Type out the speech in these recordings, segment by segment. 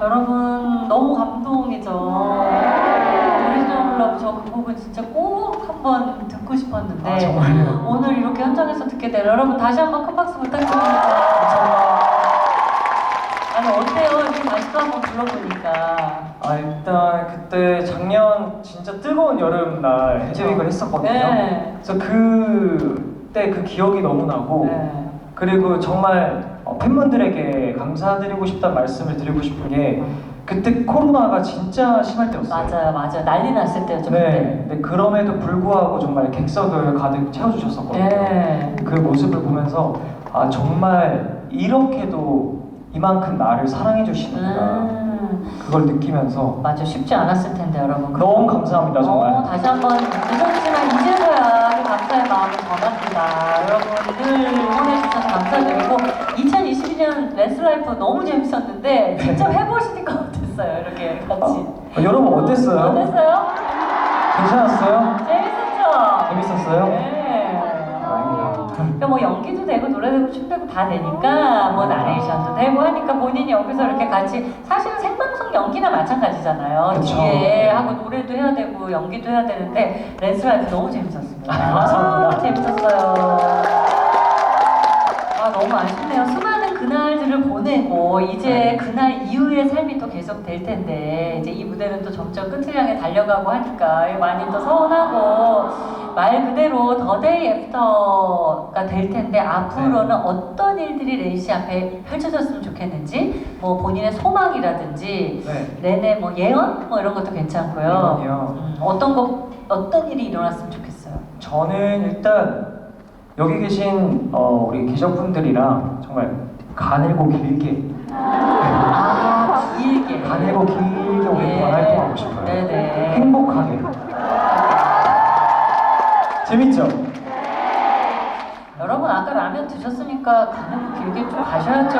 여러분 너무 감동이죠. 오리지널 러브 저그 부분 진짜 꼭 한번 듣고 싶었는데 아, 정말요? 오늘 이렇게 현장에서 듣게 되요 여러분 다시 한번 큰 박수 부탁드립니다. 아니 어때요? 이렇게 다시 또 한번 불러보니까. 아 일단 그때 작년 진짜 뜨거운 여름날 해제윅을 했었거든요. 네. 그래서 그때 그 기억이 너무 나고 네. 그리고 정말 어, 팬분들에게 감사드리고 싶다는 말씀을 드리고 싶은 게 그때 코로나가 진짜 심할 때였어요. 맞아요, 맞아요. 난리 났을 때였죠. 네. 근데 그럼에도 불구하고 정말 객석을 가득 채워주셨었거든요. 네. 그 모습을 보면서 아 정말 이렇게도 이만큼 나를 사랑해 주시는구나 음, 그걸 느끼면서 맞아 쉽지 않았을 텐데 여러분. 너무 감사합니다 정말. 어, 다시 한번 늦었지만 이제서야 그 감사의 마음을 전합니다. 여러분 늘 응원해주셔서 감사드리고 2022년 레스라이프 너무 재밌었는데 직접 해보시니까 어땠어요? 이렇게 같이. 아, 여러분 어땠어요? 어땠어요? 괜찮았어요? 재밌었죠? 재밌었어요? 네. 다행이다. 그러니까 뭐 연기도 되고 노래 되고 춤 되고 다 되니까 뭐 나레이션도 되고 하니까 본인이 여기서 이렇게 같이 사실은 생방송 연기나 마찬가지잖아요. 그쵸. 뒤에 하고 노래도 해야 되고 연기도 해야 되는데 렌스라이프 너무 재밌었습니다. 아, 감사합니다. 아, 재밌었어요. 아 너무 아쉽네요. 수많은 그날들을 보내고 이제 네. 그날 이후의 삶이 또 계속 될 텐데 이제 이 무대는 또 점점 끝을 향해 달려가고 하니까 많이 또 서운하고 말 그대로 더 데이 애프터가 될 텐데 앞으로는 네. 어떤 일들이 레이 씨 앞에 펼쳐졌으면 좋겠는지 뭐 본인의 소망이라든지 네. 내내 뭐 예언 뭐 이런 것도 괜찮고요. 음, 어떤 거 어떤 일이 일어났으면 좋겠어요. 저는 일단 여기 계신 어, 우리 기적분들이랑 정말 가늘고 길게 아 길게 가늘고 길게 오랫동안 예. 활동하고 싶어요. 네네. 행복하게. 재밌죠? 여러분 아까 라면 드셨으니까 가는 길게 좀 가셔야죠.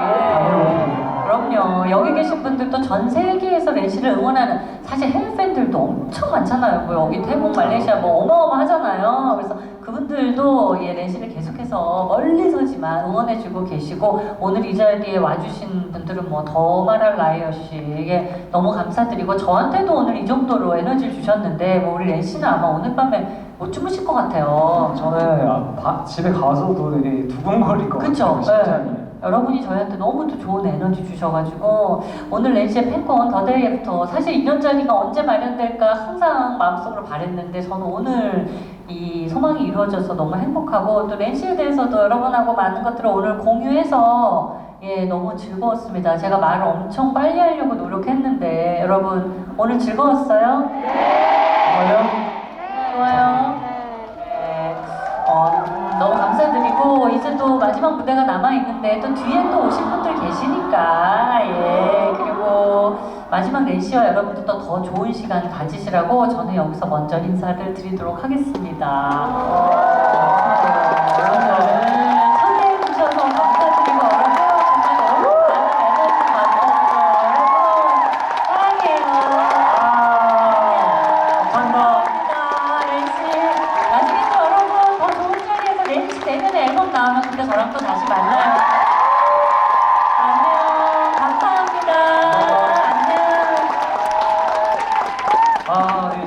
예. 그럼요. 여기 계신 분들도 전 세계에서 렌시를 응원하는 사실 해외 팬들도 엄청 많잖아요. 뭐 여기 태국, 말레이시아 뭐 어마어마하잖아요. 그래서 그분들도 예, 렌시를 계속해서 멀리서지만 응원해주고 계시고 오늘 이 자리에 와주신 분들은 뭐 더 말할 나위 없이 이게 너무 감사드리고 저한테도 오늘 이 정도로 에너지를 주셨는데 뭐 우리 렌시는 아마 오늘 밤에 못 주무실 것 같아요. 저는 아, 바- 집에 가서도 되게 두근거릴 것 그쵸? 같아요. 네. 여러분이 저희한테 너무 또 좋은 에너지 주셔가지고 오늘 렌시의 팬콘 더데이부터 사실 이런 자리가 언제 마련될까 항상 마음속으로 바랬는데 저는 오늘 이 소망이 이루어져서 너무 행복하고 또 렌시에 대해서도 여러분하고 많은 것들을 오늘 공유해서 예 너무 즐거웠습니다. 제가 말을 엄청 빨리 하려고 노력했는데 여러분 오늘 즐거웠어요? 정말요? 좋아요. 이제 또 마지막 무대가 남아 있는데 또 뒤에 또 오실 분들 계시니까 예 그리고 마지막 렌시와 여러분들도 더 좋은 시간 가지시라고 저는 여기서 먼저 인사를 드리도록 하겠습니다.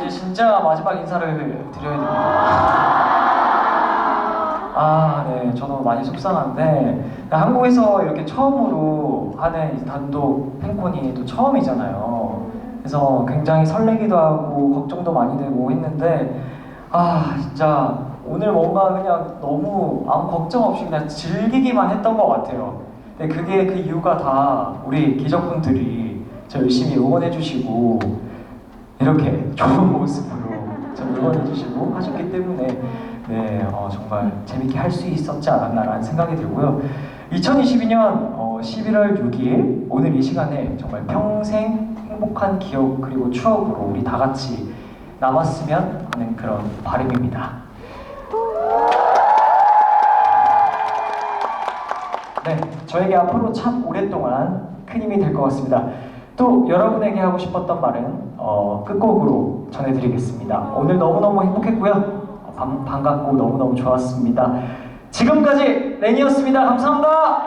이제 진짜 마지막 인사를 드려야 됩니다. 아, 네, 저도 많이 속상한데 한국에서 이렇게 처음으로 하는 이 단독 팬콘이 또 처음이잖아요. 그래서 굉장히 설레기도 하고 걱정도 많이 되고 했는데 아, 진짜 오늘 뭔가 그냥 너무 아무 걱정 없이 그냥 즐기기만 했던 것 같아요. 근데 그게 그 이유가 다 우리 기적분들이 저 열심히 응원해주시고 이렇게 좋은 모습으로 저 응원해주시고 하셨기 때문에 네 어, 정말 재밌게 할 수 있었지 않았나라는 생각이 들고요. 2022년 어, 11월 6일 오늘 이 시간에 정말 평생 행복한 기억 그리고 추억으로 우리 다 같이 남았으면 하는 그런 바람입니다. 네, 저에게 앞으로 참 오랫동안 큰 힘이 될 것 같습니다. 또 여러분에게 하고 싶었던 말은 어, 끝곡으로 전해드리겠습니다. 오늘 너무너무 행복했고요. 어, 반, 반갑고 너무너무 좋았습니다. 지금까지 렌이었습니다. 감사합니다.